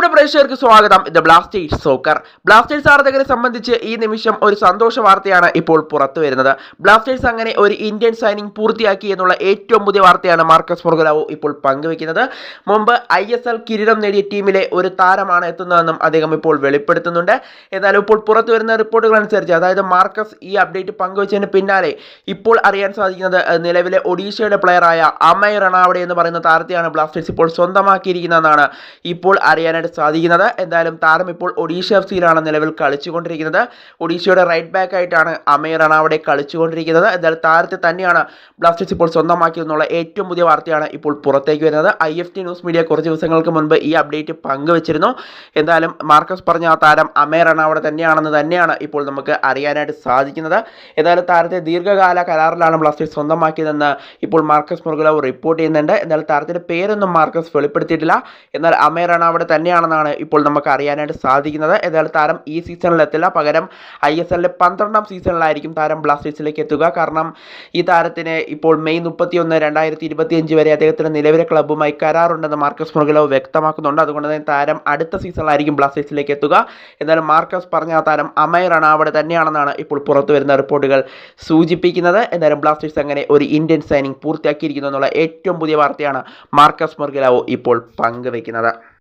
പ്രിയപ്പെട്ട പ്രേക്ഷകർക്ക് സ്വാഗതം. ഇത് ബ്ലാസ്റ്റേഴ്സ് സോക്കർ ബ്ലാസ്റ്റേഴ്സ് ആരാധകരെ സംബന്ധിച്ച് ഈ നിമിഷം ഒരു സന്തോഷ വാർത്തയാണ് ഇപ്പോൾ പുറത്തു വരുന്നത്. ബ്ലാസ്റ്റേഴ്സ് അങ്ങനെ ഒരു ഇന്ത്യൻ സൈനിങ് പൂർത്തിയാക്കി എന്നുള്ള ഏറ്റവും പുതിയ വാർത്തയാണ് മാർക്കസ് മൊർഗലാവോ ഇപ്പോൾ പങ്കുവെക്കുന്നത് മുമ്പ് ഐ എസ് എൽ കിരീടം നേടിയ ടീമിലെ ഒരു താരമാണ് എത്തുന്നതെന്നും അദ്ദേഹം ഇപ്പോൾ വെളിപ്പെടുത്തുന്നുണ്ട്. എന്നാൽ ഇപ്പോൾ പുറത്തു വരുന്ന റിപ്പോർട്ടുകൾ അനുസരിച്ച് അതായത് മാർക്കസ് ഈ അപ്ഡേറ്റ് പങ്കുവച്ചതിന് പിന്നാലെ ഇപ്പോൾ അറിയാൻ സാധിക്കുന്നത് നിലവിലെ ഒഡീഷയുടെ പ്ലെയറായ അമയ് റണാവടെ എന്ന് പറയുന്ന താരത്തെയാണ് ബ്ലാസ്റ്റേഴ്സ് ഇപ്പോൾ സ്വന്തമാക്കിയിരിക്കുന്നതെന്നാണ് ഇപ്പോൾ അറിയാനായിട്ട് സാധിക്കുന്നത്. എന്തായാലും താരം ഇപ്പോൾ ഒഡീഷ എഫ് സിയിലാണ് നിലവിൽ കളിച്ചുകൊണ്ടിരിക്കുന്നത്. ഒഡീഷയുടെ റൈറ്റ് ബാക്ക് ആയിട്ടാണ് അമയ് അവിടെ കളിച്ചുകൊണ്ടിരിക്കുന്നത്. എന്തായാലും താരത്തെ തന്നെയാണ് ബ്ലാസ്റ്റേഴ്സ് ഇപ്പോൾ സ്വന്തമാക്കിയെന്നുള്ള ഏറ്റവും പുതിയ വാർത്തയാണ് ഇപ്പോൾ പുറത്തേക്ക് വരുന്നത്. I F T news media കുറച്ച് ദിവസങ്ങൾക്ക് മുൻപ് ഈ അപ്ഡേറ്റ് പങ്കുവച്ചിരുന്നു. എന്തായാലും മാർക്കസ് പറഞ്ഞ ആ താരം അമയ് റണാവടെ തന്നെയാണെന്ന് തന്നെയാണ് ഇപ്പോൾ നമുക്ക് അറിയാനായിട്ട് സാധിക്കുന്നത്. എന്തായാലും താരത്തെ ദീർഘകാല കരാറിലാണ് ബ്ലാസ്റ്റേഴ്സ് സ്വന്തമാക്കിയതെന്ന് ഇപ്പോൾ മാർക്കസ് മുർഗലവ് റിപ്പോർട്ട് ചെയ്യുന്നുണ്ട്. എന്നാൽ താരത്തിന്റെ പേരൊന്നും മാർക്കസ് വെളിപ്പെടുത്തിയിട്ടില്ല. എന്നാൽ അമയ് റണാവടെ തന്നെയാണെന്നാണ് ഇപ്പോൾ നമുക്ക് അറിയാനായിട്ട് സാധിക്കുന്നത്. ഏതായാലും താരം ഈ സീസണിൽ എത്തില്ല. പകരം ഐ എസ് എല്ലിന്റെ പന്ത്രണ്ടാം സീസണിലായിരിക്കും താരം ബ്ലാസ്റ്റേഴ്സിലേക്ക് എത്തുക. കാരണം ഈ താരത്തിന് ഇപ്പോൾ മെയ് മുപ്പത്തിയൊന്ന് രണ്ടായിരത്തി ഇരുപത്തിയഞ്ച് വരെ അദ്ദേഹത്തിന് നിലവിലെ ക്ലബ്ബുമായി കരാറുണ്ടെന്ന് മാർക്കസ് മുർഗലവ് വ്യക്തമാക്കുന്നുണ്ട്. അതുകൊണ്ട് തന്നെ താരം അടുത്ത സീസണിലായിരിക്കും ബ്ലാസ്റ്റേഴ്സിലേക്ക് എത്തുക. എന്നാലും മാർക്കസ് പറഞ്ഞ താരം അമയ റണാവടെ തന്നെയാണെന്നാണ് ഇപ്പോൾ പുറത്തു വരുന്ന റിപ്പോർട്ടുകൾ സൂചിപ്പിക്കുന്നത്. എന്നാലും ബ്ലാസ്റ്റേഴ്സ് അങ്ങനെ ഒരു ഇന്ത്യൻ സൈനിങ് പൂർത്തിയാക്കിയിരിക്കുന്നു എന്നുള്ള ഏറ്റവും പുതിയ വാർത്തയാണ് മാർക്കസ് മുർഗലാവോ ഇപ്പോൾ പങ്കുവെക്കുന്നത്